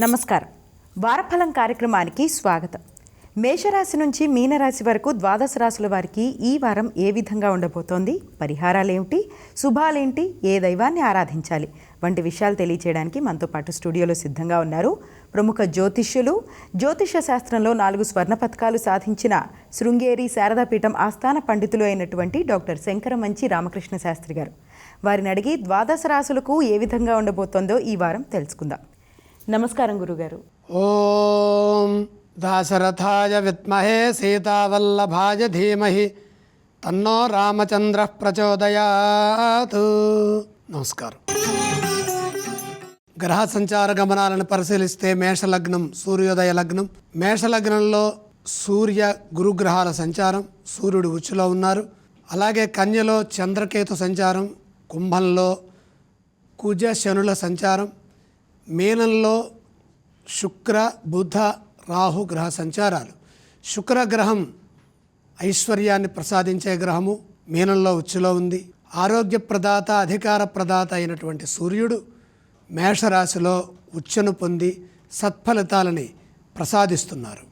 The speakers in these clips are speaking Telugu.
నమస్కారం. వారఫలం కార్యక్రమానికి స్వాగతం. మేషరాశి నుంచి మీనరాశి వరకు ద్వాదశ రాశుల వారికి ఈ వారం ఏ విధంగా ఉండబోతోంది? పరిహారాలేమిటి? శుభాలేంటి ఏ దైవాన్ని ఆరాధించాలి? వంటి విషయాలు తెలియచేయడానికి మనతో పాటు స్టూడియోలో సిద్ధంగా ఉన్నారు ప్రముఖ జ్యోతిష్యులు. జ్యోతిష శాస్త్రంలో నాలుగు స్వర్ణ పథకాలు సాధించిన శృంగేరి శారదాపీఠం ఆస్థాన పండితులు అయినటువంటి డాక్టర్ శంకరమంచి రామకృష్ణ శాస్త్రి గారు. వారిని అడిగి ద్వాదశ రాశులకు ఏ విధంగా ఉండబోతోందో ఈ వారం తెలుసుకుందాం. నమస్కారం గురుగారు. ఓం దాశరథాయ విద్మహే సీతావల్లభాయ ధీమహి. తన్నో రామచంద్ర ప్రచోదయాత్. నమస్కారం. గ్రహ సంచార గమనాలను పరిశీలిస్తే మేషలగ్నం సూర్యోదయ లగ్నం. మేషలగ్నంలో సూర్య గురుగ్రహాల సంచారం సూర్యుడు ఉచ్చులో ఉన్నారు. అలాగే కన్యలో చంద్రకేతు సంచారం కుంభంలో కుజ శనుల సంచారం మీనంలో శుక్ర బుధ రాహు గ్రహ సంచారాలు. శుక్ర గ్రహం ఐశ్వర్యాన్ని ప్రసాదించే గ్రహము. మీనంలో ఉచ్చులో ఉంది. ఆరోగ్య ప్రదాత అధికార ప్రదాత అయినటువంటి సూర్యుడు మేషరాశిలో ఉచ్చును పొంది సత్ఫలితాలని ప్రసాదిస్తున్నారు.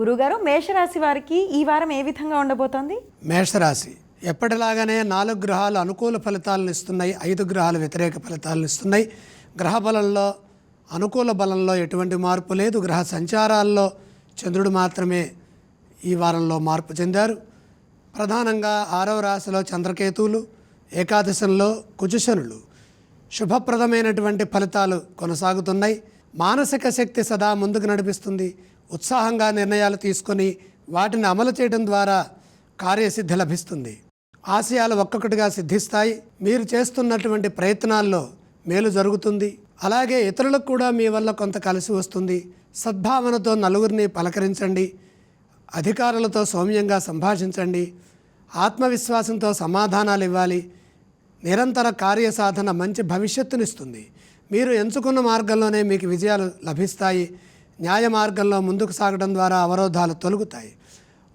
గురుగారు మేషరాశి వారికి ఈ వారం ఏ విధంగా ఉండబోతోంది? మేషరాశి ఎప్పటిలాగానే నాలుగు గ్రహాలు అనుకూల ఫలితాలను ఇస్తున్నాయి ఐదు గ్రహాలు వ్యతిరేక ఫలితాలను ఇస్తున్నాయి. గ్రహ బలంలో అనుకూల బలంలో ఎటువంటి మార్పు లేదు. గ్రహ సంచారాల్లో చంద్రుడు మాత్రమే ఈ వారంలో మార్పు చెందారు. ప్రధానంగా ఆరవ రాశిలో చంద్రకేతువులు ఏకాదశంలో కుజశనులు. శుభప్రదమైనటువంటి ఫలితాలు కొనసాగుతున్నాయి. మానసిక శక్తి సదా ముందుకు నడిపిస్తుంది. ఉత్సాహంగా నిర్ణయాలు తీసుకొని వాటిని అమలు చేయడం ద్వారా కార్యసిద్ధి లభిస్తుంది. ఆశయాలు ఒక్కొక్కటిగా సిద్ధిస్తాయి. మీరు చేస్తున్నటువంటి ప్రయత్నాల్లో మేలు జరుగుతుంది. అలాగే ఇతరులకు కూడా మీ వల్ల కొంత కలిసి వస్తుంది. సద్భావనతో నలుగురిని పలకరించండి. అధికారులతో సౌమ్యంగా సంభాషించండి. ఆత్మవిశ్వాసంతో సమాధానాలు ఇవ్వాలి. నిరంతర కార్యసాధన మంచి భవిష్యత్తునిస్తుంది. మీరు ఎంచుకున్న మార్గంలోనే మీకు విజయాలు లభిస్తాయి. న్యాయ మార్గంలో ముందుకు సాగడం ద్వారా అవరోధాలు తొలగుతాయి.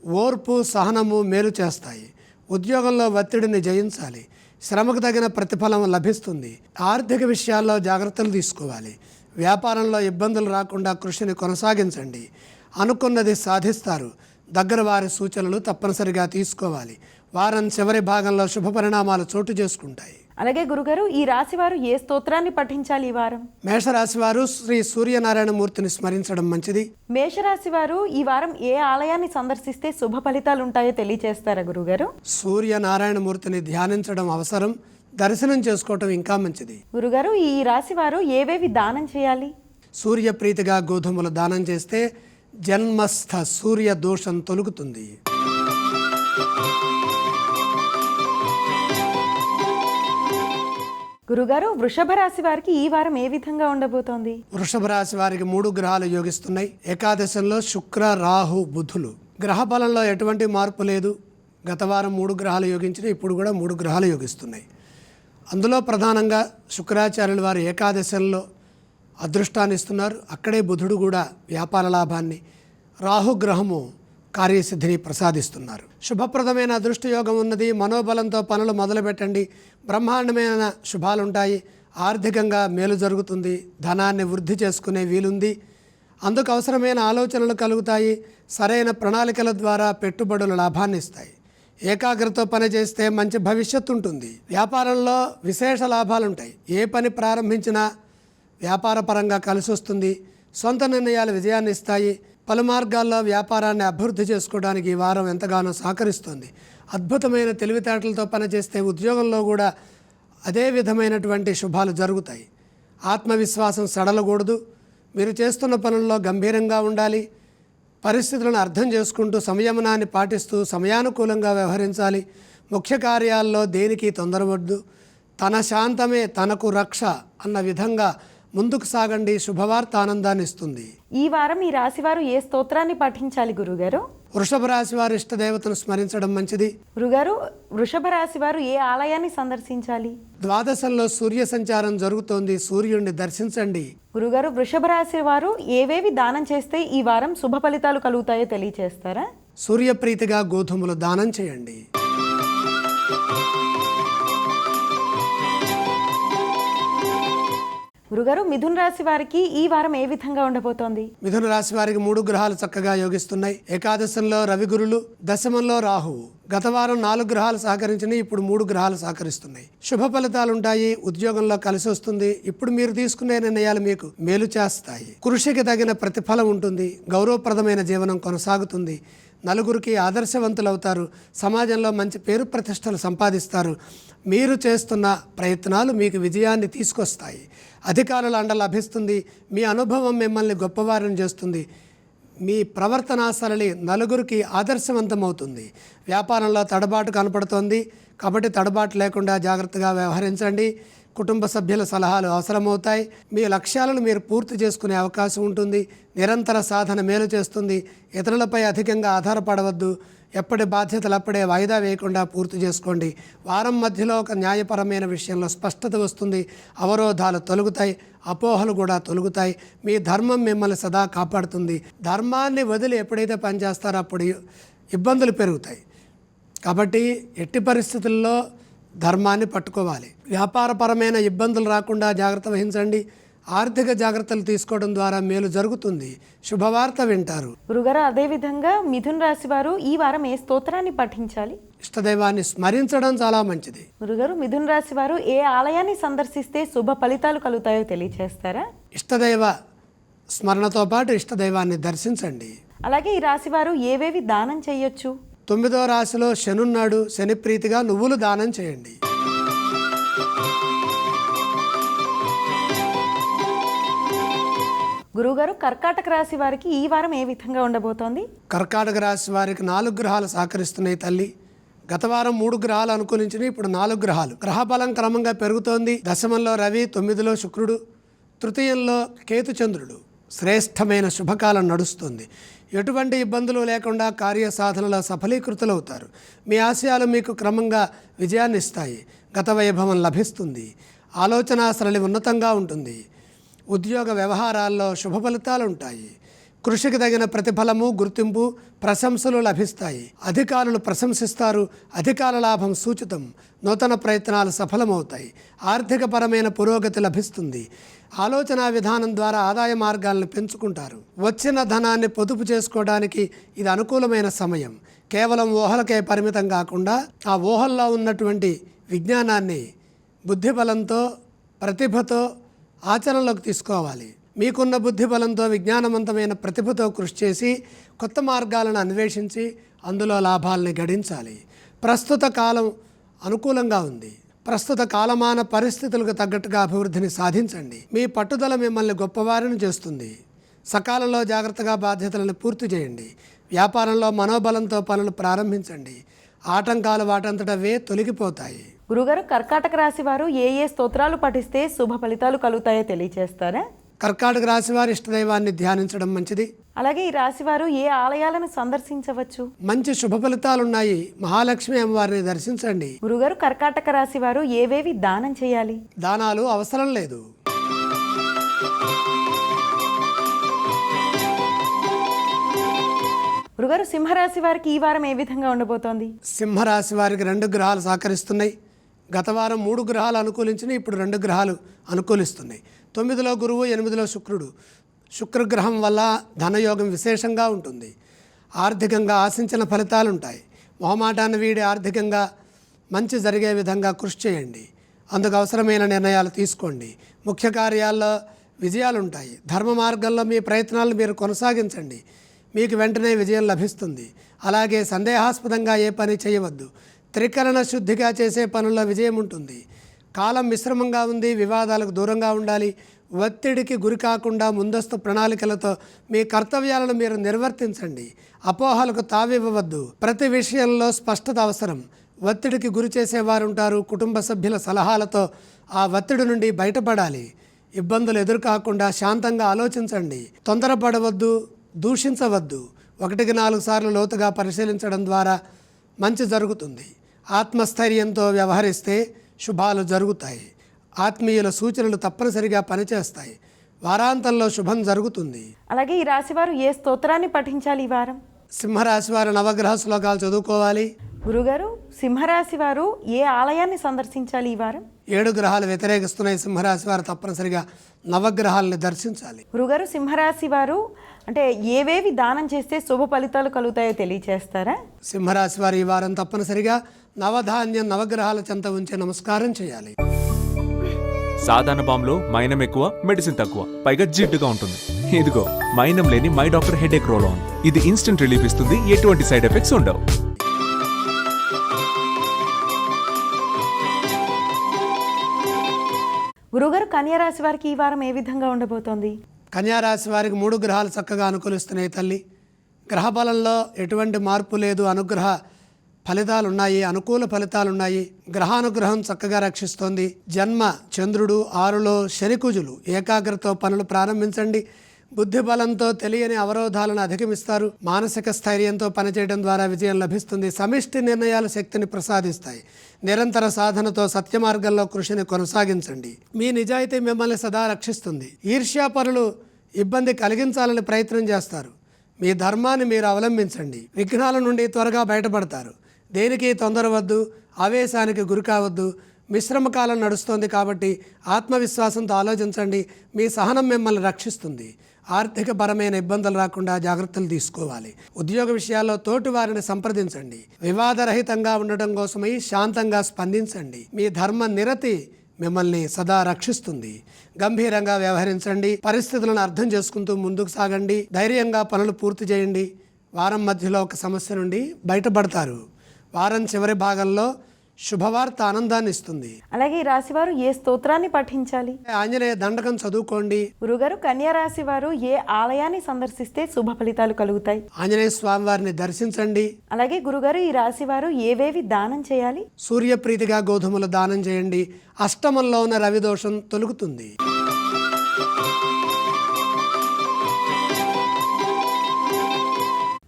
ఓర్పు సహనము మేలు చేస్తాయి. ఉద్యోగంలో ఒత్తిడిని జయించాలి. శ్రమకు తగిన ప్రతిఫలం లభిస్తుంది. ఆర్థిక విషయాల్లో జాగ్రత్తలు తీసుకోవాలి. వ్యాపారంలో ఇబ్బందులు రాకుండా కృషిని కొనసాగించండి. అనుకున్నది సాధిస్తారు. దగ్గర వారి సూచనలు తప్పనిసరిగా తీసుకోవాలి. వారం చివరి భాగంలో శుభ పరిణామాలు చోటు చేసుకుంటాయి. అలాగే గురుగారు ఈ రాశి వారు ఏ స్తోత్రాన్ని పఠించాలి ఈ వారం? మేషరాశి వారు శ్రీ సూర్యనారాయణ మూర్తిని స్మరించడం మంచిది. మేషరాశి వారు ఈ వారం ఏ ఆలయాన్ని సందర్శిస్తే శుభ ఫలితాలు ఉంటాయో తెలియచేస్తారా గురుగారు? సూర్యనారాయణ మూర్తిని ధ్యానించడం అవసరం దర్శనం చేసుకోవటం ఇంకా మంచిది. గురుగారు ఈ రాశి వారు ఏవేవి దానం చేయాలి? సూర్యప్రీతిగా గోధుమలు దానం చేస్తే జన్మస్థ సూర్య దోషం తొలుగుతుంది. గురుగారు వృషభ రాశి వారికి ఈ వారం ఏ విధంగా ఉండబోతోంది? వృషభ రాశి వారికి మూడు గ్రహాలు యోగిస్తున్నాయి. ఏకాదశంలో శుక్ర రాహు బుధులు. గ్రహ బలంలో ఎటువంటి మార్పు లేదు. గత వారం మూడు గ్రహాలు యోగించిన ఇప్పుడు కూడా మూడు గ్రహాలు యోగిస్తున్నాయి. అందులో ప్రధానంగా శుక్రాచార్యులు వారు ఏకాదశంలో అదృష్టాన్ని ఇస్తున్నారు అక్కడే బుధుడు కూడా వ్యాపార లాభాన్ని రాహుగ్రహము కార్యసిద్ధిని ప్రసాదిస్తున్నారు. శుభప్రదమైన అదృష్టయోగం ఉన్నది. మనోబలంతో పనులు మొదలుపెట్టండి. బ్రహ్మాండమైన శుభాలుంటాయి. ఆర్థికంగా మేలు జరుగుతుంది. ధనాన్ని వృద్ధి చేసుకునే వీలుంది. అందుకు అవసరమైన ఆలోచనలు కలుగుతాయి. సరైన ప్రణాళికల ద్వారా పెట్టుబడులు లాభాన్ని ఇస్తాయి. ఏకాగ్రతతో పనిచేస్తే మంచి భవిష్యత్తు ఉంటుంది. వ్యాపారంలో విశేష లాభాలుంటాయి. ఏ పని ప్రారంభించినా వ్యాపారపరంగా కలిసి వస్తుంది సొంత నిర్ణయాలు విజయాన్ని ఇస్తాయి పలు మార్గాల్లో వ్యాపారాన్ని అభివృద్ధి చేసుకోవడానికి ఈ వారం ఎంతగానో సహకరిస్తుంది. అద్భుతమైన తెలివితేటలతో పనిచేస్తే ఉద్యోగంలో కూడా అదే విధమైనటువంటి శుభాలు జరుగుతాయి. ఆత్మవిశ్వాసం సడలకూడదు. మీరు చేస్తున్న పనుల్లో గంభీరంగా ఉండాలి. పరిస్థితులను అర్థం చేసుకుంటూ సంయమనాన్ని పాటిస్తూ సమయానుకూలంగా వ్యవహరించాలి. ముఖ్య కార్యాల్లో దేనికి తొందరవద్దు తన శాంతమే తనకు రక్ష అన్న విధంగా ముందుకు సాగండి శుభవార్త ఆనందాన్ని ఇస్తుంది. ఈ వారం ఈ రాశి వారు ఏ స్తోత్రాన్ని పఠించాలి గురుగారు? వృషభ రాశి వారి ఇష్ట దేవతను స్మరించడం మంచిది. గురుగారు వృషభ రాశి వారు ఏ ఆలయాన్ని సందర్శించాలి? ద్వాదశంలో సూర్య సంచారం జరుగుతోంది సూర్యుడిని దర్శించండి. గురుగారు వృషభ రాశి వారు ఏవేవి దానం చేస్తే ఈ వారం శుభ ఫలితాలు కలుగుతాయో తెలియచేస్తారా? సూర్యప్రీతిగా గోధుమలు దానం చేయండి. గురుగారు మిథున్ రాశి వారికి ఈ వారం ఏ విధంగా ఉండబోతోంది? మిథున రాశి వారికి మూడు గ్రహాలు చక్కగా యోగిస్తున్నాయి. ఏకాదశంలో రవి గురులు దశమంలో రాహువు గత వారం నాలుగు గ్రహాలు సహకరించినాయి ఇప్పుడు మూడు గ్రహాలు సహకరిస్తున్నాయి. శుభ ఫలితాలు ఉంటాయి ఉద్యోగంలో కలిసి వస్తుంది. ఇప్పుడు మీరు తీసుకునే నిర్ణయాలు మీకు మేలు చేస్తాయి. కృషికి తగిన ప్రతిఫలం ఉంటుంది. గౌరవప్రదమైన జీవనం కొనసాగుతుంది. నలుగురికి ఆదర్శవంతులవుతారు. సమాజంలో మంచి పేరు ప్రతిష్టలు సంపాదిస్తారు. మీరు చేస్తున్న ప్రయత్నాలు మీకు విజయాన్ని తీసుకొస్తాయి. అధికారుల అండ లభిస్తుంది. మీ అనుభవం మిమ్మల్ని గొప్పవారిని చేస్తుంది. మీ ప్రవర్తన సరళి నలుగురికి ఆదర్శవంతమవుతుంది. వ్యాపారంలో తడబాటు కనపడుతోంది. కాబట్టి తడబాటు లేకుండా జాగ్రత్తగా వ్యవహరించండి. కుటుంబ సభ్యుల సలహాలు అవసరమవుతాయి. మీ లక్ష్యాలను మీరు పూర్తి చేసుకునే అవకాశం ఉంటుంది. నిరంతర సాధన మేలు చేస్తుంది. ఇతరులపై అధికంగా ఆధారపడవద్దు. ఎప్పటి బాధ్యతలు అప్పుడే వాయిదా వేయకుండా పూర్తి చేసుకోండి. వారం మధ్యలో ఒక న్యాయపరమైన విషయంలో స్పష్టత వస్తుంది. అవరోధాలు తొలగుతాయి. అపోహలు కూడా తొలగుతాయి. మీ ధర్మం మిమ్మల్ని సదా కాపాడుతుంది. ధర్మాన్ని వదిలి ఎప్పుడైతే పనిచేస్తారో అప్పుడు ఇబ్బందులు పెరుగుతాయి. కాబట్టి ఎట్టి పరిస్థితుల్లో ధర్మాన్ని పట్టుకోవాలి. వ్యాపారపరమైన ఇబ్బందులు రాకుండా జాగ్రత్త వహించండి. ఆర్థిక జాగ్రత్తలు తీసుకోవడం ద్వారా మేలు జరుగుతుంది. శుభవార్త వింటారు. గురుగారు అదే విధంగా మిథున్ రాశి వారు ఈ వారం ఏ స్తోత్రాన్ని పఠించాలి? ఇష్టదైవాన్ని స్మరించడం చాలా మంచిది. గురుగారు మిథున్ రాశి వారు ఏ ఆలయాన్ని సందర్శిస్తే శుభ ఫలితాలు కలుగుతాయో తెలియచేస్తారా? ఇష్టదైవ స్మరణతో పాటు ఇష్టదైవాన్ని దర్శించండి. అలాగే ఈ రాశి వారు ఏవేవి దానం చేయొచ్చు? తొమ్మిదో రాశిలో శనున్నాడు శని ప్రీతిగా నువ్వులు దానం చేయండి. గురుగారు కర్కాటక రాశి వారికి ఈ వారం ఏ విధంగా ఉండబోతోంది? కర్కాటక రాశి వారికి నాలుగు గ్రహాలు సహకరిస్తున్నాయి తల్లి. గత వారం మూడు గ్రహాలు అనుకూలించినవి ఇప్పుడు నాలుగు గ్రహాలు. గ్రహ బలం క్రమంగా పెరుగుతోంది. దశమంలో రవి తొమ్మిదిలో శుక్రుడు తృతీయంలో కేతుచంద్రుడు శ్రేష్టమైన శుభకాలం నడుస్తుంది. ఎటువంటి ఇబ్బందులు లేకుండా కార్య సాధనలో సఫలీకృతులవుతారు. మీ ఆశయాలు మీకు క్రమంగా విజయాన్ని ఇస్తాయి గత వైభవం లభిస్తుంది. ఆలోచన సరళి ఉన్నతంగా ఉంటుంది. ఉద్యోగ వ్యవహారాల్లో శుభ ఫలితాలు ఉంటాయి కృషికి తగిన ప్రతిఫలము గుర్తింపు ప్రశంసలు లభిస్తాయి. అధికారులు ప్రశంసిస్తారు అధికార లాభం సూచితం. నూతన ప్రయత్నాలు సఫలమవుతాయి. ఆర్థికపరమైన పురోగతి లభిస్తుంది. ఆలోచన విధానం ద్వారా ఆదాయ మార్గాలను పెంచుకుంటారు. వచ్చిన ధనాన్ని పొదుపు చేసుకోవడానికి ఇది అనుకూలమైన సమయం. కేవలం ఊహలకే పరిమితం కాకుండా ఆ ఊహల్లో ఉన్నటువంటి విజ్ఞానాన్ని బుద్ధిబలంతో ప్రతిభతో ఆచరణలోకి తీసుకోవాలి. మీకున్న బుద్ధి బలంతో విజ్ఞానవంతమైన ప్రతిభతో కృషి చేసి కొత్త మార్గాలను అన్వేషించి అందులో లాభాలని గడించాలి. ప్రస్తుత కాలం అనుకూలంగా ఉంది. ప్రస్తుత కాలమాన పరిస్థితులకు తగ్గట్టుగా అభివృద్ధిని సాధించండి. మీ పట్టుదల మిమ్మల్ని గొప్పవారిని చేస్తుంది. సకాలంలో జాగ్రత్తగా బాధ్యతలను పూర్తి చేయండి. వ్యాపారంలో మనోబలంతో పనులు ప్రారంభించండి. ఆటంకాలు వాటంతటవే తొలగిపోతాయి. గురుగారు కర్కాటక రాశి వారు ఏ ఏ స్తోత్రాలు పఠిస్తే శుభ ఫలితాలు కలుగుతాయో తెలియచేస్తారా? కర్కాటక రాశి వారి ఇష్టదైవాన్ని ధ్యానించడం మంచిది. అలాగే ఈ రాశి వారు ఏ ఆలయాలను సందర్శించవచ్చు? మంచి శుభ ఫలితాలున్నాయి. మహాలక్ష్మి అమ్మవారిని దర్శించండి. గురుగారు కర్కాటక రాశి వారు ఏవేవి దానం చేయాలి? దానాలు అవసరం లేదు. గురుగారు సింహరాశి వారికి ఈ వారం ఏ విధంగా ఉండబోతోంది? సింహరాశి వారికి రెండు గ్రహాలు సహకరిస్తున్నాయి. గత వారం మూడు గ్రహాలు అనుకూలించినాయి ఇప్పుడు రెండు గ్రహాలు అనుకూలిస్తున్నాయి. తొమ్మిదిలో గురువు ఎనిమిదిలో శుక్రుడు. శుక్రగ్రహం వల్ల ధనయోగం విశేషంగా ఉంటుంది. ఆర్థికంగా ఆశించిన ఫలితాలు ఉంటాయి మొహమాటాన్ని వీడి ఆర్థికంగా మంచి జరిగే విధంగా కృషి చేయండి. అందుకు అవసరమైన నిర్ణయాలు తీసుకోండి. ముఖ్య కార్యాల్లో విజయాలు ఉంటాయి ధర్మ మార్గంలో మీ ప్రయత్నాలను మీరు కొనసాగించండి. మీకు వెంటనే విజయం లభిస్తుంది. అలాగే సందేహాస్పదంగా ఏ పని చేయవద్దు. త్రికరణ శుద్ధిగా చేసే పనుల్లో విజయం ఉంటుంది. కాలం మిశ్రమంగా ఉంది వివాదాలకు దూరంగా ఉండాలి. ఒత్తిడికి గురి కాకుండా ముందస్తు ప్రణాళికలతో మీ కర్తవ్యాలను మీరు నిర్వర్తించండి. అపోహలకు తావివ్వవద్దు. ప్రతి విషయంలో స్పష్టత అవసరం. ఒత్తిడికి గురి చేసేవారు ఉంటారు కుటుంబ సభ్యుల సలహాలతో ఆ ఒత్తిడి నుండి బయటపడాలి. ఇబ్బందులు ఎదురుకాకుండా శాంతంగా ఆలోచించండి. తొందరపడవద్దు దూషించవద్దు. ఒకటికి నాలుగు సార్లు లోతుగా పరిశీలించడం ద్వారా మంచి జరుగుతుంది. ఆత్మస్థైర్యంతో వ్యవహరిస్తే శుభాలు జరుగుతాయి. ఆత్మీయుల సూచనలు తప్పనిసరిగా పనిచేస్తాయి. వారాంతంలో శుభం జరుగుతుంది. అలాగే ఈ రాశి వారు ఏ స్తోత్రాన్ని పఠించాలి ఈ వారం? సింహరాశి వారు నవగ్రహ శ్లోకాలు చదువుకోవాలి. గురుగారు సింహరాశి వారు ఏ ఆలయాన్ని సందర్శించాలి ఈ వారం? ఏడు గ్రహాలు వ్యతిరేకిస్తున్నాయి. సింహరాశి వారు తప్పనిసరిగా నవగ్రహాలని దర్శించాలి. గురుగారు సింహరాశి వారు అంటే ఏవేవి దానం చేస్తే శుభ ఫలితాలు కలుగుతాయో తెలియచేస్తారా? సింహరాశి వారు ఈ వారం తప్పనిసరిగా నవధాన్యం నవగ్రహాల చెంత ఉంచి నమస్కారం చేయాలి. సాధారణ బాంబులో మైనం ఎక్కువ మెడిసిన్ తక్కువ. పైగా జిడ్డుగా ఉంటుంది. ఇదిగో మైనం లేని my doctor headache roll on. ఇది ఇన్స్టెంట్ రిలీఫ్ ఇస్తుంది ఎటువంటి సైడ్ ఎఫెక్ట్స్ ఉండవు. గురుగారు కన్యా రాశి వారికి ఈ వారం ఏ విధంగా ఉండబోతోంది? కన్యారాశి వారికి మూడు గ్రహాలు చక్కగా అనుకూలిస్తున్నాయి తల్లి. గ్రహ బలంలో ఎటువంటి మార్పు లేదు. అనుగ్రహ ఫలితాలు ఉన్నాయి అనుకూల ఫలితాలు ఉన్నాయి గ్రహానుగ్రహం చక్కగా రక్షిస్తోంది. జన్మ చంద్రుడు ఆరులో శనికుజులు ఏకాగ్రతో పనులు ప్రారంభించండి. బుద్ధి బలంతో తెలియని అవరోధాలను అధిగమిస్తారు. మానసిక స్థైర్యంతో పనిచేయడం ద్వారా విజయం లభిస్తుంది. సమిష్టి నిర్ణయాలు శక్తిని ప్రసాదిస్తాయి. నిరంతర సాధనతో సత్యమార్గంలో కృషిని కొనసాగించండి. మీ నిజాయితీ మిమ్మల్ని సదా రక్షిస్తుంది. ఈర్ష్యాపరులు ఇబ్బంది కలిగించాలని ప్రయత్నం చేస్తారు. మీ ధర్మాన్ని మీరు అవలంబించండి. విఘ్నాల నుండి త్వరగా బయటపడతారు. దేనికి తొందర వద్దు ఆవేశానికి గురి కావద్దు మిశ్రమ కాలం నడుస్తోంది కాబట్టి ఆత్మవిశ్వాసంతో ఆలోచించండి. మీ సహనం మిమ్మల్ని రక్షిస్తుంది. ఆర్థిక పరమైన ఇబ్బందులు రాకుండా జాగ్రత్తలు తీసుకోవాలి. ఉద్యోగ విషయాల్లో తోటి వారిని సంప్రదించండి. వివాదరహితంగా ఉండటం కోసమై శాంతంగా స్పందించండి. మీ ధర్మ నిరతి మిమ్మల్ని సదా రక్షిస్తుంది. గంభీరంగా వ్యవహరించండి. పరిస్థితులను అర్థం చేసుకుంటూ ముందుకు సాగండి. ధైర్యంగా పనులు పూర్తి చేయండి. వారం మధ్యలో ఒక సమస్య నుండి బయటపడతారు. వారం చివరి భాగంలో శుభవార్త ఆనందాన్ని ఇస్తుంది. అలాగే ఈ రాశి వారు ఏ స్తోత్రాన్ని పఠించాలి ఆంజనేయ దండకం చదువుకోండి. గురుగారు కన్యా రాశి వారు ఏ ఆలయాన్ని సందర్శిస్తే శుభ ఫలితాలు కలుగుతాయి? ఆంజనేయ స్వామి వారిని దర్శించండి. అలాగే గురుగారు ఈ రాశి వారు ఏవేవి దానం చేయాలి? సూర్యప్రీతిగా గోధుమలు దానం చేయండి. అష్టమంలో ఉన్న రవిదోషం తొలుగుతుంది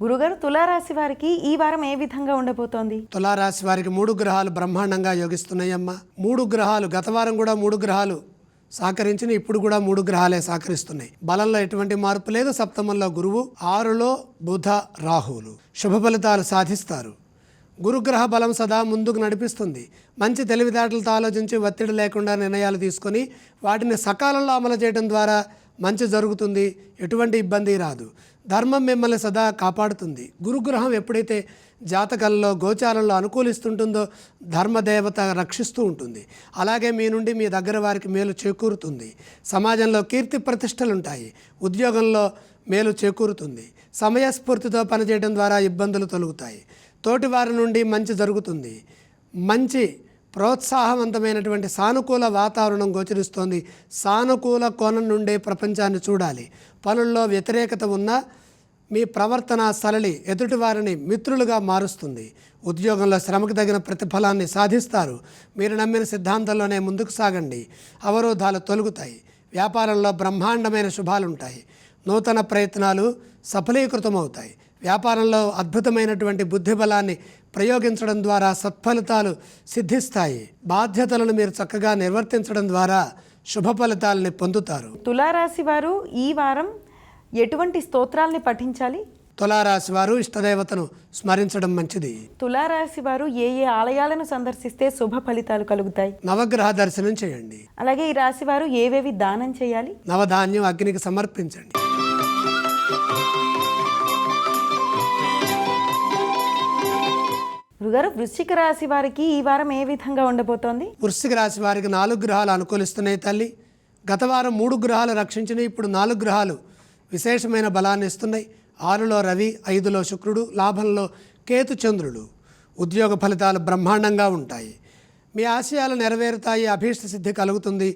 గురుగారు తులారాశి వారికి ఈ వారం ఏ విధంగా ఉండబోతోంది? తులారాశి వారికి మూడు గ్రహాలు బ్రహ్మాండంగా యోగిస్తున్నాయమ్మా. మూడు గ్రహాలు గత వారం కూడా మూడు గ్రహాలు సహకరించిన ఇప్పుడు కూడా మూడు గ్రహాలే సహకరిస్తున్నాయి బలంలో ఎటువంటి మార్పు లేదు. సప్తమంలో గురువు ఆరులో బుధ రాహువులు శుభ ఫలితాలు సాధిస్తారు. గురుగ్రహ బలం సదా ముందుకు నడిపిస్తుంది. మంచి తెలివితేటలతో ఆలోచించి ఒత్తిడి లేకుండా నిర్ణయాలు తీసుకొని వాటిని సకాలంలో అమలు చేయడం ద్వారా మంచి జరుగుతుంది. ఎటువంటి ఇబ్బంది రాదు. ధర్మం మిమ్మల్ని సదా కాపాడుతుంది. గురుగ్రహం ఎప్పుడైతే జాతకంలో గోచారంలో అనుకూలిస్తుంటుందో ధర్మదేవత రక్షిస్తూ ఉంటుంది. అలాగే మీ నుండి మీ దగ్గర వారికి మేలు చేకూరుతుంది. సమాజంలో కీర్తి ప్రతిష్టలు ఉంటాయి ఉద్యోగంలో మేలు చేకూరుతుంది. సమయస్ఫూర్తితో పనిచేయడం ద్వారా ఇబ్బందులు తొలుగుతాయి. తోటివారి నుండి మంచి జరుగుతుంది. మంచి ప్రోత్సాహవంతమైనటువంటి సానుకూల వాతావరణం గోచరిస్తోంది. సానుకూల కోణం నుండే ప్రపంచాన్ని చూడాలి. పనుల్లో వ్యతిరేకత ఉన్నా మీ ప్రవర్తన సరళి ఎదుటివారిని మిత్రులుగా మారుస్తుంది. ఉద్యోగంలో శ్రమకు తగిన ప్రతిఫలాన్ని సాధిస్తారు. మీరు నమ్మిన సిద్ధాంతంలోనే ముందుకు సాగండి. అవరోధాలు తొలగుతాయి. వ్యాపారంలో బ్రహ్మాండమైన శుభాలుంటాయి. నూతన ప్రయత్నాలు సఫలీకృతమవుతాయి. వ్యాపారంలో అద్భుతమైనటువంటి బుద్ధి బలాన్ని ప్రయోగించడం ద్వారా సత్ఫలితాలు సిద్ధిస్తాయి. బాధ్యతలను మీరు చక్కగా నిర్వర్తించడం ద్వారా శుభ ఫలితాలని పొందుతారు. తులారాశి వారు ఈ వారం ఎటువంటి స్తోత్రాల్ని పఠించాలి? తులారాశి వారు ఇష్టదేవతను స్మరించడం మంచిది. తులారాశి వారు ఏ ఏ ఆలయాలను సందర్శిస్తే శుభ ఫలితాలు కలుగుతాయి? నవగ్రహ దర్శనం చేయండి. అలాగే ఈ రాశి వారు ఏవేవి దానం చేయాలి? నవధాన్యం అగ్నికి సమర్పించండి. గురుగారు వృశ్చిక రాశి వారికి ఈ వారం ఏ విధంగా ఉండబోతోంది? వృశ్చిక రాశి వారికి నాలుగు గ్రహాలు అనుకూలిస్తున్నాయి తల్లి. గత వారం మూడు గ్రహాలు రక్షించినాయి ఇప్పుడు నాలుగు గ్రహాలు విశేషమైన బలాన్ని ఇస్తున్నాయి. ఆరులో రవి ఐదులో శుక్రుడు లాభంలో కేతు చంద్రుడు. ఉద్యోగ ఫలితాలు బ్రహ్మాండంగా ఉంటాయి. మీ ఆశయాలు నెరవేరుతాయి అభీష్ట సిద్ధి కలుగుతుంది.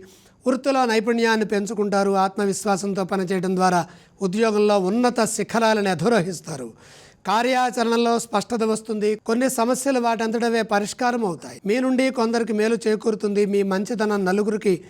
వృత్తిలో నైపుణ్యాన్ని పెంచుకుంటారు ఆత్మవిశ్వాసంతో పనిచేయడం ద్వారా ఉద్యోగంలో ఉన్నత శిఖరాలను అధిరోహిస్తారు. కార్యాచరణలో స్పష్టత వస్తుంది. కొన్ని సమస్యలు వాటంతటవే పరిష్కారం అవుతాయి మీ నుండి కొందరికి మేలు చేకూరుతుంది. మీ మంచితనం నలుగురికి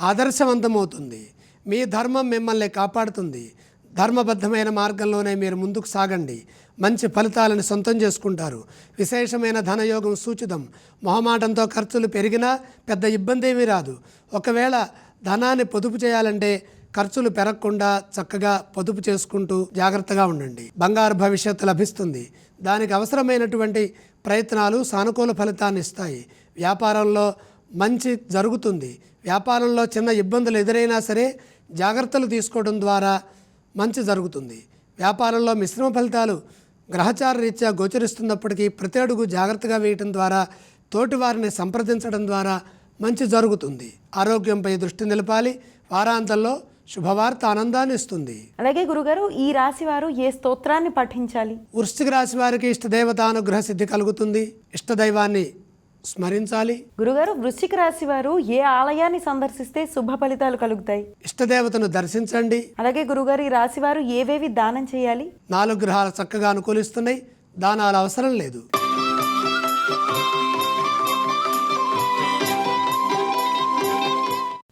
ఆదర్శవంతమవుతుంది. మీ ధర్మం మిమ్మల్ని కాపాడుతుంది. ధర్మబద్ధమైన మార్గంలోనే మీరు ముందుకు సాగండి. మంచి ఫలితాలను సొంతం చేసుకుంటారు. విశేషమైన ధనయోగం సూచితం. మొహమాటంతో ఖర్చులు పెరిగినా పెద్ద ఇబ్బంది ఏమీ రాదు. ఒకవేళ ధనాన్ని పొదుపు చేయాలంటే ఖర్చులు పెరగకుండా చక్కగా పొదుపు చేసుకుంటూ జాగ్రత్తగా ఉండండి. బంగారు భవిష్యత్తు లభిస్తుంది. దానికి అవసరమైనటువంటి ప్రయత్నాలు సానుకూల ఫలితాన్ని ఇస్తాయి. వ్యాపారంలో మంచి జరుగుతుంది. వ్యాపారంలో చిన్న ఇబ్బందులు ఎదురైనా సరే జాగ్రత్తలు తీసుకోవడం ద్వారా మంచి జరుగుతుంది. వ్యాపారంలో మిశ్రమ ఫలితాలు గ్రహచార రీత్యా గోచరిస్తున్నప్పటికీ ప్రతి అడుగు జాగ్రత్తగా వేయటం ద్వారా తోటి వారిని సంప్రదించడం ద్వారా మంచి జరుగుతుంది. ఆరోగ్యంపై దృష్టి నిలపాలి. వారాంతంలో శుభవార్త ఆనందాన్ని ఇస్తుంది. అలాగే గురుగారు ఈ రాశి వారు ఏ స్తోత్రాన్ని పఠించాలి వృశ్చిక రాశి వారికి ఇష్టదేవతానుగ్రహ సిద్ధి కలుగుతుంది. ఇష్టదైవాన్ని స్మరించాలి. గురుగారు వృశ్చిక రాశి వారు ఏ ఆలయాన్ని సందర్శిస్తే శుభ ఫలితాలు కలుగుతాయి? ఇష్టదేవతను దర్శించండి. అలాగే గురుగారు ఈ రాశి వారు ఏవేవి దానం చేయాలి? నాలుగు గ్రహాలు చక్కగా అనుకూలిస్తున్నాయి. దానాలు అవసరం లేదు.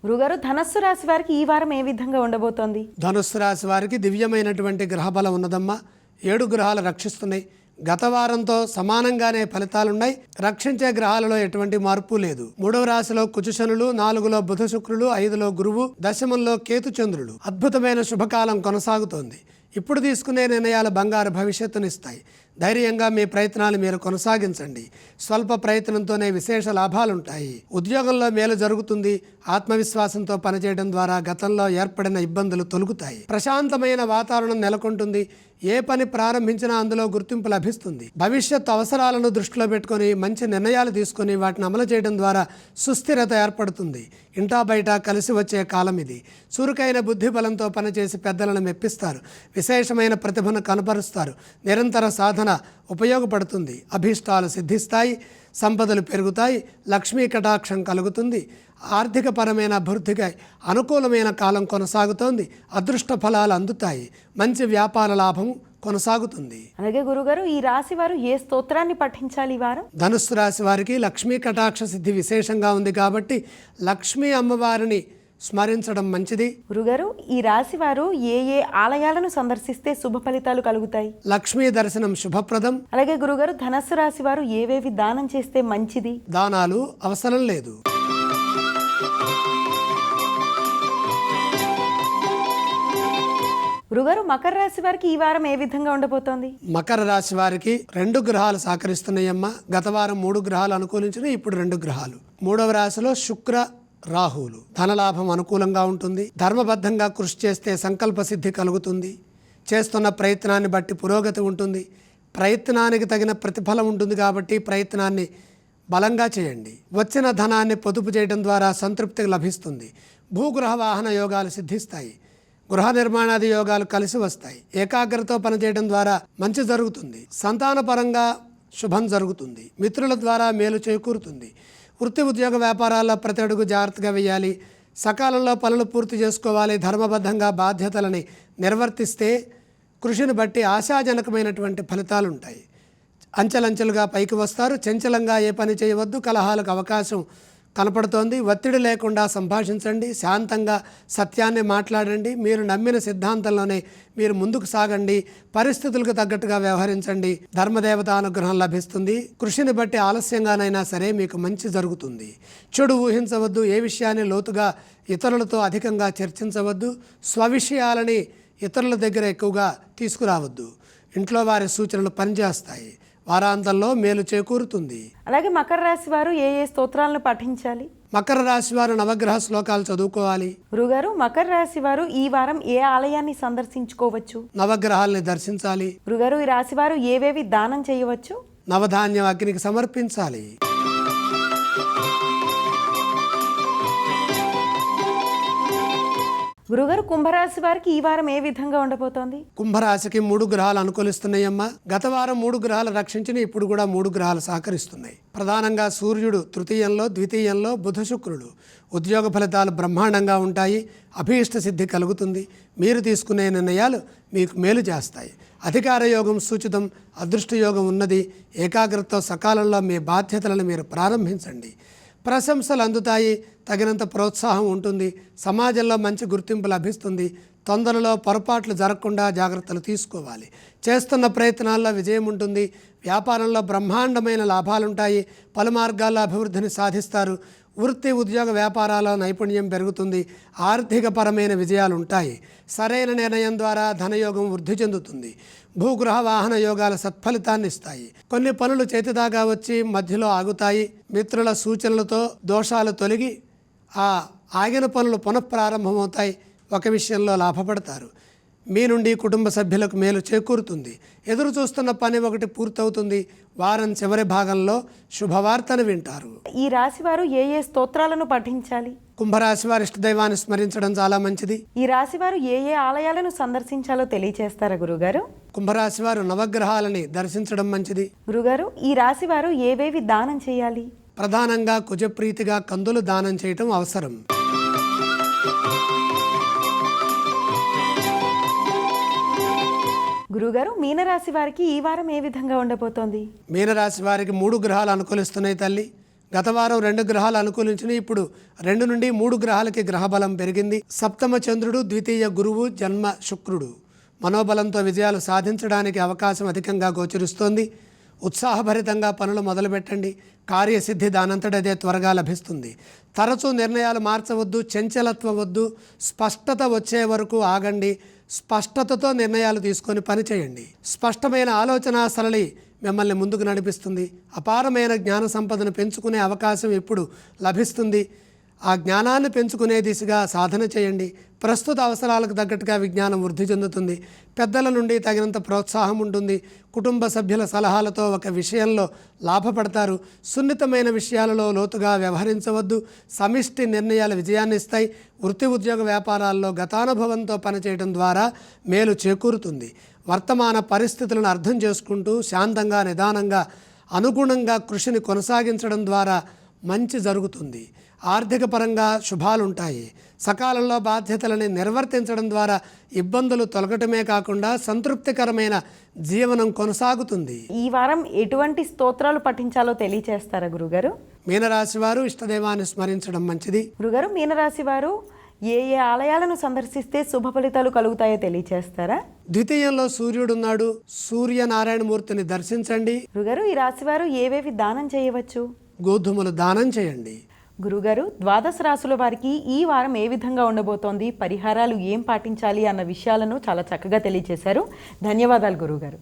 గురుగారు ధనస్సు రాశి వారికి ఈ వారం ఏ విధంగా ఉండబోతోంది? ధనుస్సు రాశి వారికి దివ్యమైనటువంటి గ్రహబలం ఉన్నదమ్మా. ఏడు గ్రహాలు రక్షిస్తున్నాయి. గత వారంతో సమానంగానే ఫలితాలున్నాయి. రక్షించే గ్రహాలలో ఎటువంటి మార్పు లేదు. మూడవ రాశిలో కుచుశనులు నాలుగులో బుధ శుక్రులు ఐదులో గురువు దశమంలో కేతు చంద్రులు. అద్భుతమైన శుభకాలం కొనసాగుతోంది. ఇప్పుడు తీసుకునే నిర్ణయాలు బంగారు భవిష్యత్తునిస్తాయి. ధైర్యంగా మీ ప్రయత్నాలు మీరు కొనసాగించండి. స్వల్ప ప్రయత్నంతోనే విశేష లాభాలుంటాయి. ఉద్యోగంలో మేలు జరుగుతుంది. ఆత్మవిశ్వాసంతో పనిచేయడం ద్వారా గతంలో ఏర్పడిన ఇబ్బందులు తొలుగుతాయి. ప్రశాంతమైన వాతావరణం నెలకొంటుంది. ఏ పని ప్రారంభించినా అందులో గుర్తింపు లభిస్తుంది. భవిష్యత్ అవసరాలను దృష్టిలో పెట్టుకొని మంచి నిర్ణయాలు తీసుకొని వాటిని అమలు చేయడం ద్వారా సుస్థిరత ఏర్పడుతుంది. ఇంటా బయట కలిసి వచ్చే కాలం ఇది. చురుకైన బుద్ధి బలంతో పనిచేసి పెద్దలను మెప్పిస్తారు. విశేషమైన ప్రతిభను కనపరుస్తారు. నిరంతర సాధన ఉపయోగపడుతుంది. అభీష్టాలు సిద్ధిస్తాయి. సంపదలు పెరుగుతాయి. లక్ష్మీ కటాక్షం కలుగుతుంది. ఆర్థికపరమైన అభివృద్ధికి అనుకూలమైన కాలం కొనసాగుతోంది. అదృష్ట ఫలాలు అందుతాయి. మంచి వ్యాపార లాభం కొనసాగుతుంది. అలాగే గురుగారు ఈ రాశి వారు ఏ స్తోత్రాన్ని పఠించాలి వారం? ధనుస్సు రాశి వారికి లక్ష్మీ కటాక్ష సిద్ధి విశేషంగా ఉంది కాబట్టి లక్ష్మీ అమ్మవారిని స్మరించడం మంచిది. గురుగారు ఈ రాశి వారు ఏ ఏ ఆలయాలను సందర్శిస్తే శుభ ఫలితాలు కలుగుతాయి? లక్ష్మీ దర్శనం శుభప్రదం. అలాగే గురుగారు ధనస్సు రాశి వారు ఏవేవి దానం చేస్తే మంచిది? దానాలు అవసరం లేదు. గురుగారు మకర రాశి వారికి ఈ వారం ఏ విధంగా ఉండబోతోంది? మకర రాశి వారికి రెండు గ్రహాలు సహకరిస్తున్నాయమ్మా. గత వారం మూడు గ్రహాలు అనుకూలించిన ఇప్పుడు రెండు గ్రహాలు. మూడవ రాశిలో శుక్ర రాహువులు ధనలాభం అనుకూలంగా ఉంటుంది. ధర్మబద్ధంగా కృషి చేస్తే సంకల్ప సిద్ధి కలుగుతుంది. చేస్తున్న ప్రయత్నాన్ని బట్టి పురోగతి ఉంటుంది. ప్రయత్నానికి తగిన ప్రతిఫలం ఉంటుంది కాబట్టి ప్రయత్నాన్ని బలంగా చేయండి. వచ్చిన ధనాన్ని పొదుపు చేయడం ద్వారా సంతృప్తి లభిస్తుంది. భూగ్రహ వాహన యోగాలు సిద్ధిస్తాయి. గృహ నిర్మాణాది యోగాలు కలిసి వస్తాయి. ఏకాగ్రతతో పనిచేయడం ద్వారా మంచి జరుగుతుంది. సంతానపరంగా శుభం జరుగుతుంది. మిత్రుల ద్వారా మేలు చేకూరుతుంది. వృత్తి ఉద్యోగ వ్యాపారాల్లో ప్రతి అడుగు జాగ్రత్తగా వేయాలి. సకాలంలో పనులు పూర్తి చేసుకోవాలి. ధర్మబద్ధంగా బాధ్యతలని నిర్వర్తిస్తే కృషిని బట్టి ఆశాజనకమైనటువంటి ఫలితాలు ఉంటాయి అంచెలంచెలుగా పైకి వస్తారు. చంచలంగా ఏ పని చేయవద్దు. కలహాలకు అవకాశం కనపడుతోంది ఒత్తిడి లేకుండా సంభాషించండి. శాంతంగా సత్యాన్ని మాట్లాడండి. మీరు నమ్మిన సిద్ధాంతంలోనే మీరు ముందుకు సాగండి. పరిస్థితులకు తగ్గట్టుగా వ్యవహరించండి. ధర్మదేవత అనుగ్రహం లభిస్తుంది. కృషిని బట్టి ఆలస్యంగానైనా సరే మీకు మంచి జరుగుతుంది. చెడు ఊహించవద్దు. ఏ విషయాన్ని లోతుగా ఇతరులతో అధికంగా చర్చించవద్దు. స్వవిషయాలని ఇతరుల దగ్గర ఎక్కువగా తీసుకురావద్దు. ఇంట్లో వారి సూచనలు పనిచేస్తాయి. వారాంతంలో మేలు చేకూరుతుంది. అలాగే మకర రాశి వారు ఏ ఏ స్తోత్రాలను పఠించాలి మకర రాశి వారు నవగ్రహ శ్లోకాలు చదువుకోవాలి. గురుగారు మకర రాశి వారు ఈ వారం ఏ ఆలయాన్ని సందర్శించుకోవచ్చు? నవగ్రహాల్ని దర్శించాలి. గురుగారు ఈ రాశి వారు ఏవేవి దానం చేయవచ్చు? నవధాన్యం అగ్నికి సమర్పించాలి. గురుగారు కుంభరాశి వారికి ఈ వారం ఏ విధంగా ఉండబోతోంది? కుంభరాశికి మూడు గ్రహాలు అనుకూలిస్తున్నాయమ్మా. గత వారం మూడు గ్రహాలు రక్షించిన ఇప్పుడు కూడా మూడు గ్రహాలు సహకరిస్తున్నాయి. ప్రధానంగా సూర్యుడు తృతీయంలో ద్వితీయంలో బుధ శుక్రుడు. ఉద్యోగ ఫలితాలు బ్రహ్మాండంగా ఉంటాయి అభీష్ట సిద్ధి కలుగుతుంది. మీరు తీసుకునే నిర్ణయాలు మీకు మేలు చేస్తాయి. అధికార యోగం సూచితం అదృష్ట యోగం ఉన్నది. ఏకాగ్రతతో సకాలంలో మీ బాధ్యతలను మీరు ప్రారంభించండి. ప్రశంసలు అందుతాయి తగినంత ప్రోత్సాహం ఉంటుంది సమాజంలో మంచి గుర్తింపు లభిస్తుంది తొందరలో పొరపాట్లు జరగకుండా జాగ్రత్తలు తీసుకోవాలి. చేస్తున్న ప్రయత్నాల్లో విజయం ఉంటుంది వ్యాపారంలో బ్రహ్మాండమైన లాభాలుంటాయి పలు మార్గాల్లో అభివృద్ధిని సాధిస్తారు వృత్తి ఉద్యోగ వ్యాపారాల నైపుణ్యం పెరుగుతుంది ఆర్థికపరమైన విజయాలు ఉంటాయి సరైన నిర్ణయం ద్వారా ధనయోగం వృద్ధి చెందుతుంది. భూగృహ వాహన యోగాల సత్ఫలితాన్ని ఇస్తాయి కొన్ని పనులు చేతిదాకా వచ్చి మధ్యలో ఆగుతాయి. మిత్రుల సూచనలతో దోషాలు తొలగి ఆ ఆగిన పనులు పునఃప్రారంభమవుతాయి. ఒక విషయంలో లాభపడతారు. మీ నుండి కుటుంబ సభ్యులకు మేలు చేకూరుతుంది. ఎదురు చూస్తున్న పని ఒకటి పూర్తవుతుంది. వారం చివరి భాగంలో శుభవార్తను వింటారు. ఈ రాశివారు ఏ ఏ స్తోత్రాలను పఠించాలి? కుంభరాశి వారి ఇష్టదైవాన్ని స్మరించడం చాలా మంచిది. ఈ రాశివారు ఏ ఏ ఆలయాలను సందర్శించాలో తెలియచేస్తారా గురుగారు? కుంభరాశి వారు నవగ్రహాలని దర్శించడం మంచిది. గురుగారు ఈ రాశివారు ఏవేవి దానం చేయాలి? ప్రధానంగా కుజప్రీతిగా కందులు దానం చేయటం అవసరం. గురుగారు మీనరాశి వారికి ఈ వారం ఏ విధంగా ఉండబోతోంది? మీనరాశి వారికి మూడు గ్రహాలు అనుకూలిస్తున్నాయి తల్లి. గత వారం రెండు గ్రహాలు అనుకూలించినాయి. ఇప్పుడు రెండు నుండి మూడు గ్రహాలకి గ్రహబలం పెరిగింది. సప్తమ చంద్రుడు ద్వితీయ గురువు జన్మ శుక్రుడు. మనోబలంతో విజయాలు సాధించడానికి అవకాశం అధికంగా గోచరిస్తోంది. ఉత్సాహభరితంగా పనులు మొదలుపెట్టండి. కార్యసిద్ధి దానంతటదే త్వరగా లభిస్తుంది. తరచూ నిర్ణయాలు మార్చవద్దు చంచలత్వ వద్దు. స్పష్టత వచ్చే వరకు ఆగండి. స్పష్టతతో నిర్ణయాలు తీసుకొని పని చేయండి. స్పష్టమైన ఆలోచన సరళి మిమ్మల్ని ముందుకు నడిపిస్తుంది. అపారమైన జ్ఞాన సంపదను పెంచుకునే అవకాశం ఇప్పుడు లభిస్తుంది? ఆ జ్ఞానాన్ని పెంచుకునే దిశగా సాధన చేయండి. ప్రస్తుత అవసరాలకు తగ్గట్టుగా విజ్ఞానం వృద్ధి చెందుతుంది. పెద్దల నుండి తగినంత ప్రోత్సాహం ఉంటుంది. కుటుంబ సభ్యుల సలహాలతో ఒక విషయంలో లాభపడతారు. సున్నితమైన విషయాలలో లోతుగా వ్యవహరించవద్దు. సమిష్టి నిర్ణయాలు విజయాన్ని ఇస్తాయి. వృత్తి ఉద్యోగ వ్యాపారాల్లో గతానుభవంతో పనిచేయడం ద్వారా మేలు చేకూరుతుంది. వర్తమాన పరిస్థితులను అర్థం చేసుకుంటూ శాంతంగా నిదానంగా అనుగుణంగా కృషిని కొనసాగించడం ద్వారా మంచి జరుగుతుంది. ఆర్థిక పరంగా శుభాలుంటాయి. సకాలంలో బాధ్యతలని నిర్వర్తించడం ద్వారా ఇబ్బందులు తొలగటమే కాకుండా సంతృప్తికరమైన జీవనం కొనసాగుతుంది. ఈ వారం ఎటువంటి స్తోత్రాలు పఠించాలో తెలియచేస్తారా గురుగారు? మీనరాశి వారు ఇష్టదైవాన్ని స్మరించడం మంచిది. గురుగారు మీనరాశి వారు ఏ ఏ ఆలయాలను సందర్శిస్తే శుభ ఫలితాలు కలుగుతాయో తెలియచేస్తారా? ద్వితీయంలో సూర్యుడున్నాడు. సూర్యనారాయణమూర్తిని దర్శించండి. గురుగారు ఈ రాశివారు ఏవేవి దానం చేయవచ్చు? గోధుమలు దానం చేయండి. గురుగారు ద్వాదశ రాసుల వారికి ఈ వారం ఏ విధంగా ఉండబోతోంది? పరిహారాలు ఏం పాటించాలి అన్న విషయాలను చాలా చక్కగా తెలియజేశారు ధన్యవాదాలు గురుగారు.